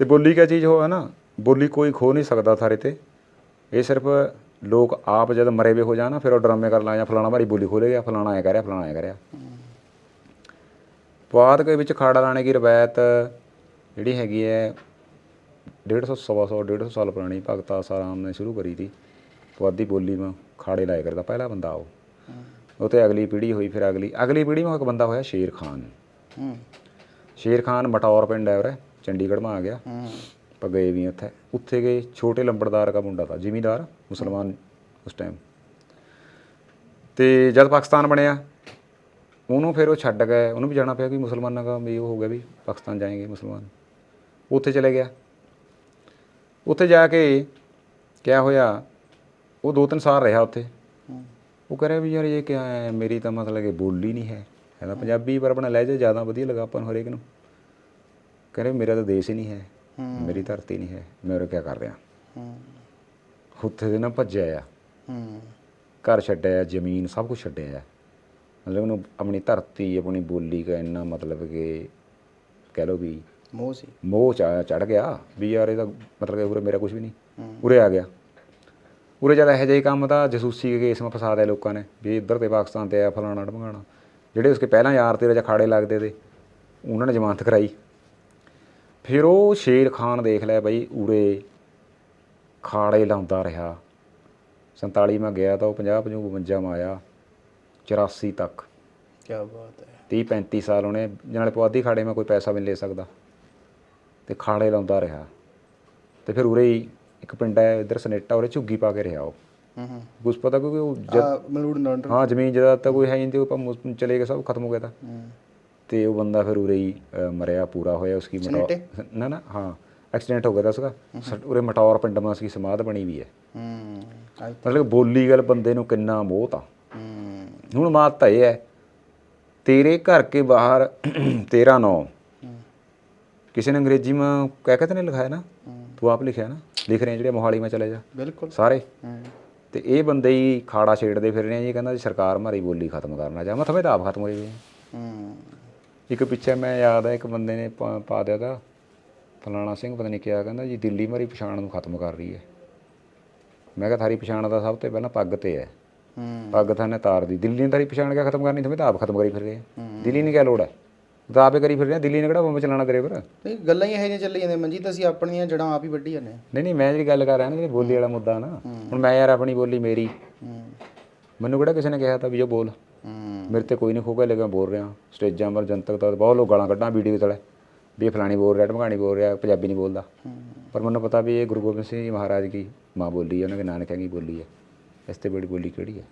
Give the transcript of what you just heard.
ਤੇ ਬੋਲੀ ਕਿਆ ਚੀਜ਼ ਹੋ ਹੈ ਨਾ? ਬੋਲੀ ਕੋਈ ਖੋ ਨਹੀਂ ਸਕਦਾ ਥਾਰੇ ਤੇ। ਇਹ ਸਿਰਫ ਲੋਕ ਆਪ ਜਦ ਮਰੇ ਵੇ ਹੋ ਜਾਣ ਫਿਰ ਉਹ ਡਰਾਮੇ ਕਰਨ ਲੱਗ ਜਾਂ ਫਲਾਣਾ ਭਾਰੀ ਬੋਲੀ ਖੋਲੇ ਗਿਆ ਫਲਾਣਾ ਐ ਕਰਿਆ ਫਲਾਣਾ ਐ ਕਰਿਆ ਪੁਆਧ ਦੇ ਵਿੱਚ ਖਾੜਾ ਲਾਣੇ ਦੀ ਰਵਾਇਤ ਜਿਹੜੀ ਹੈਗੀ ਹੈ 150 ਸਵਾ ਸੌ 150 ਸਾਲ ਪੁਰਾਣੀ ਭਗਤਾ ਸਾਰਾਮ ਨੇ ਸ਼ੁਰੂ ਕਰੀ ਤੀ। ਪੁਆਧੀ ਬੋਲੀ ਮੈਂ ਖਾੜੇ ਲਾਇਆ ਕਰਦਾ ਪਹਿਲਾ ਬੰਦਾ ਉਹ। ਉਹ ਤੇ ਅਗਲੀ ਪੀੜ੍ਹੀ ਹੋਈ ਫਿਰ ਅਗਲੀ ਅਗਲੀ ਪੀੜ੍ਹੀ ਮੈਂ ਇੱਕ ਬੰਦਾ ਹੋਇਆ ਸ਼ੇਰ ਖਾਨ। ਸ਼ੇਰ ਖਾਨ ਮਟੌਰ ਪਿੰਡ ਹੈ ਉਰੇ। ਚੰਡੀਗੜ੍ਹ ਮਾ ਆ ਗਿਆ। ਹੂੰ। ਆਪਾਂ ਗਏ ਵੀ ਉੱਥੇ। ਉੱਥੇ ਗਏ ਛੋਟੇ ਲੰਬੜਦਾਰ ਦਾ ਮੁੰਡਾ ਤਾ ਜ਼ਿਮੀਂਦਾਰ ਮੁਸਲਮਾਨ ਉਸ ਟਾਈਮ ਤੇ ਜਦ ਪਾਕਿਸਤਾਨ ਬਣਿਆ ਉਹਨੂੰ ਫਿਰ ਉਹ ਛੱਡ ਗਏ। ਉਹਨੂੰ ਵੀ ਜਾਣਾ ਪਿਆ ਕਿ ਮੁਸਲਮਾਨਾਂ ਦਾ ਵੀ ਉਹ ਹੋ ਗਿਆ ਵੀ ਪਾਕਿਸਤਾਨ ਜਾਏਂਗੇ ਮੁਸਲਮਾਨ। ਉੱਥੇ ਚਲੇ ਗਿਆ। ਉੱਥੇ ਜਾ ਕੇ ਕਿਆ ਹੋਇਆ ਉਹ ਦੋ ਤਿੰਨ ਸਾਲ ਰਿਹਾ ਉੱਥੇ। ਉਹ ਕਹ ਰਿਹਾ ਵੀ ਯਾਰ ਇਹ ਕਿਆ ਹੈ ਮੇਰੀ ਤਾਂ ਮਤਲਬ ਕਿ ਬੋਲੀ ਨਹੀਂ ਹੈ। ਕਹਿੰਦਾ ਪੰਜਾਬੀ ਪਰ ਆਪਣਾ ਲਹਿਜਾ ਜ਼ਿਆਦਾ ਵਧੀਆ ਲੱਗਾ ਆਪਾਂ ਨੂੰ ਹਰੇਕ ਨੂੰ। ਕਹ ਰਿਹਾ ਮੇਰਾ ਤਾਂ ਦੇਸ਼ ਹੀ ਨਹੀਂ ਹੈ ਮੇਰੀ ਧਰਤੀ ਨਹੀਂ ਹੈ ਮੈਂ ਉਹ ਕਿਆ ਕਰ ਰਿਹਾ? ਹੂੰ। ਉੱਥੇ ਦੇ ਨਾ ਭੱਜਿਆ ਆ। ਹੂੰ। ਘਰ ਛੱਡਿਆ ਜ਼ਮੀਨ ਸਭ ਕੁਝ ਛੱਡਿਆ ਆ। ਮਤਲਬ ਉਹਨੂੰ ਆਪਣੀ ਧਰਤੀ ਆਪਣੀ ਬੋਲੀ ਦਾ ਇੰਨਾ ਮਤਲਬ ਕਿ ਕਹਿ ਲਓ ਵੀ ਮੋਹ ਸੀ। ਮੋਹ ਚ ਚੜ ਗਿਆ ਵੀ ਯਾਰ ਇਹਦਾ ਮਤਲਬ ਕਿ ਉਰੇ ਮੇਰਾ ਕੁਝ ਵੀ ਨਹੀਂ। ਉਰੇ ਆ ਗਿਆ। ਉਰੇ ਜਦ ਇਹੋ ਜਿਹੇ ਕੰਮ ਤਾਂ ਜਸੂਸੀ ਦੇ ਕੇਸ ਮੈਂ ਫਸਾ ਦਿਆ ਲੋਕਾਂ ਨੇ ਵੀ ਇੱਧਰ ਤੇ ਪਾਕਿਸਤਾਨ ਤੇ ਆ ਫਲਾਣਾ ਢਮਕਾਣਾ। ਜਿਹੜੇ ਉਸਕੇ ਪਹਿਲਾਂ ਯਾਰ ਤੇਰੇ ਜਾਂ ਖਾੜੇ ਲੱਗਦੇ ਤੇ ਉਹਨਾਂ ਨੇ ਜ਼ਮਾਨਤ ਕਰਾਈ। ਫਿਰ ਉਹ ਸ਼ੇਰ ਖਾਨ ਦੇਖ ਲਿਆ ਬਈ ਉਰੇ ਖਾੜੇ ਲਾਉਂਦਾ ਰਿਹਾ। 47 ਮੈਂ ਗਿਆ ਤਾਂ ਉਹ 50 50 52 ਮੈਂ ਆਇਆ 84 ਤੱਕ। ਕੀ ਬਾਤ ਹੈ। 30 35 ਸਾਲ ਉਹਨੇ ਨਾਲੇ ਪੁਆਧੀ ਖਾੜੇ ਮੈਂ ਕੋਈ ਪੈਸਾ ਵੀ ਨਹੀਂ ਲੈ ਸਕਦਾ। ਤੇ ਖਾੜੇ ਲਾਉਂਦਾ ਰਿਹਾ। ਤੇ ਫਿਰ ਉਰੇ ਹੀ ਇੱਕ ਪਿੰਡ ਹੈ ਇੱਧਰ ਸਨੇਟਾ ਉਰੇ ਝੁੱਗੀ ਪਾ ਕੇ ਰਿਹਾ ਉਹ। ਹੂੰ ਹੂੰ। ਪਤਾ ਕਿਉਂਕਿ ਉਹ ਜਦ ਮਲੂੜ ਹਾਂ ਜ਼ਮੀਨ ਜਦਾ ਤਾਂ ਕੋਈ ਹੈ ਨਹੀਂ ਤੇ ਉਹ ਚਲੇ ਗਏ ਸਭ ਖਤਮ ਹੋ ਗਿਆ ਤਾਂ। ਤੇ ਉਹ ਬੰਦਾ ਫਿਰ ਉਰੇ ਹੀ ਮਰਿਆ ਪੂਰਾ ਹੋਇਆ ਉਸकी ਮਟੌਰ ਨਾ ਨਾ ਹਾਂ ਐਕਸੀਡੈਂਟ ਹੋ ਗਿਆ ਤਾਂ ਉਰੇ ਮਟੌਰ ਪਿੰਡ ਮਾ ਉਸकी ਸਮਾਧ ਬਣੀ ਵੀ ਹੈ। ਹੂੰ ਮਤਲਬ ਬੋਲੀ ਗੱਲ ਬੰਦੇ ਨੂੰ ਕਿੰਨਾ ਮੋਹ ਤਾ। ਹੂੰ। ਹੁਣ ਮਾਤ ਤਾਂ ਇਹ ਹੈ ਤੇਰੇ ਘਰ ਕੇ ਬਾਹਰ ਤੇਰਾ ਨੌ। ਕਿਸੇ ਨੇ ਅੰਗਰੇਜ਼ੀ ਮਾ ਕਹਿ ਕਹਤੇ ਨੇ ਲਿਖਾਇਆ ਨਾ? ਤੂੰ ਆਪ ਲਿਖਿਆ ਨਾ? ਲਿਖ ਰਹੇ ਜਿਹੜੇ ਮੋਹਾਲੀ ਮਾ ਚਲੇ ਜਾ। ਬਿਲਕੁਲ। ਸਾਰੇ। ਤੇ ਇਹ ਬੰਦੇ ਹੀ ਖਾੜਾ ਛੇੜਦੇ ਫਿਰ ਰਹੇ ਆ ਜੀ ਕਹਿੰਦਾ ਜੀ ਸਰਕਾਰ ਮਾਰੀ ਬੋਲੀ ਖਤਮ ਕਰਨਾ ਚਾਹ। ਮੈਂ ਤਾਂ ਆਪ ਖਤਮ ਹੋ। ਵੀ ਹੂੰ। ਇੱਕ ਪਿੱਛੇ ਮੈਂ ਯਾਦ ਆ ਇੱਕ ਬੰਦੇ ਨੇ ਪਾ ਪਾ ਦਿਆ ਤਾ ਫਲਾਣਾ ਸਿੰਘ ਪਤਾ ਨਹੀਂ ਕਿਹਾ ਕਹਿੰਦਾ ਜੀ ਦਿੱਲੀ ਮਾਰੀ ਪਛਾਣ ਨੂੰ ਖਤਮ ਕਰ ਰਹੀ ਹੈ। ਮੈਂ ਕਿਹਾ ਥਾਰੀ ਪਛਾਣ ਦਾ ਸਭ ਤੋਂ ਪਹਿਲਾਂ ਪੱਗ ਤੇ ਹੈ। ਹੂੰ। ਪੱਗ ਥਾਨੇ ਤਾਰ ਦੀ ਦਿੱਲੀ ਨੇ ਤਾਰੀ ਪਛਾਣ ਕੇ ਖਤਮ ਕਰਨੀ? ਤੁਸੀਂ ਤਾਂ ਆਪ ਖਤਮ ਕਰੀ ਫਿਰ ਰਹੇ। ਦਿੱਲੀ ਨੇ ਕਿਆ ਲੋੜ ਹੈ? ਉਹ ਤਾਂ ਆਪੇ ਕਰੀ ਫਿਰ ਰਹੇ ਆ, ਦਿੱਲੀ ਨੇ ਕਿਹੜਾ ਬੰਬ ਚਲਾਣਾ ਤੇਰੇ ਪਰ ਨਹੀਂ ਗੱਲਾਂ ਹੀ ਇਹ ਜਿਹੀਆਂ ਚੱਲੀ ਜਾਂਦੀਆਂ। ਮਨਜੀਤ ਅਸੀਂ ਆਪਣੀਆਂ ਜੜਾਂ ਆਪ ਹੀ ਵੱਢੀ ਜਾਂਦੇ ਹਾਂ। ਨਹੀਂ ਨਹੀਂ ਮੈਂ ਜਿਹੜੀ ਗੱਲ ਕਰ ਰਿਹਾ ਨਾ ਜਿਹੜੀ ਬੋਲੀ ਵਾਲਾ ਮੁੱਦਾ ਨਾ ਹੁਣ ਮੈਂ ਯਾਰ ਆਪਣੀ ਬੋਲੀ ਮੇਰੀ। ਹੂੰ। ਮੈਨੂੰ ਕਿਹੜਾ ਕਿਸੇ ਨੇ ਕਿਹਾ ਤਾਂ ਵੀ ਉਹ ਬੋਲ। ਮੇਰੇ ਤੇ ਕੋਈ ਨਹੀਂ ਖੋਗਾ ਲੇਕਿਨ ਬੋਲ ਰਿਹਾ। ਸਟੇਜਾਂ 'ਪਰ ਜਨਤਕ ਤਾਂ ਬਹੁਤ ਲੋਕ ਗਾਲਾਂ ਕੱਢਾਂ ਵੀਡੀਓ ਤਲੇ ਵੀ ਇਹ ਫਲਾਣੀ ਬੋਲ ਰਿਹਾ ਢਮਕਾਣੀ ਬੋਲ ਰਿਹਾ ਪੰਜਾਬੀ ਨਹੀਂ ਬੋਲਦਾ। ਪਰ ਮੈਨੂੰ ਪਤਾ ਵੀ ਇਹ ਗੁਰੂ ਗੋਬਿੰਦ ਸਿੰਘ ਜੀ ਮਹਾਰਾਜ ਦੀ ਮਾਂ ਬੋਲੀ ਹੈ ਉਹਨਾਂ ਦੇ ਨਾਨਕਿਆਂ ਦੀ ਬੋਲੀ ਹੈ ਇਸ ਤੇ ਬੜੀ ਬੋਲੀ ਕਿਹੜੀ ਹੈ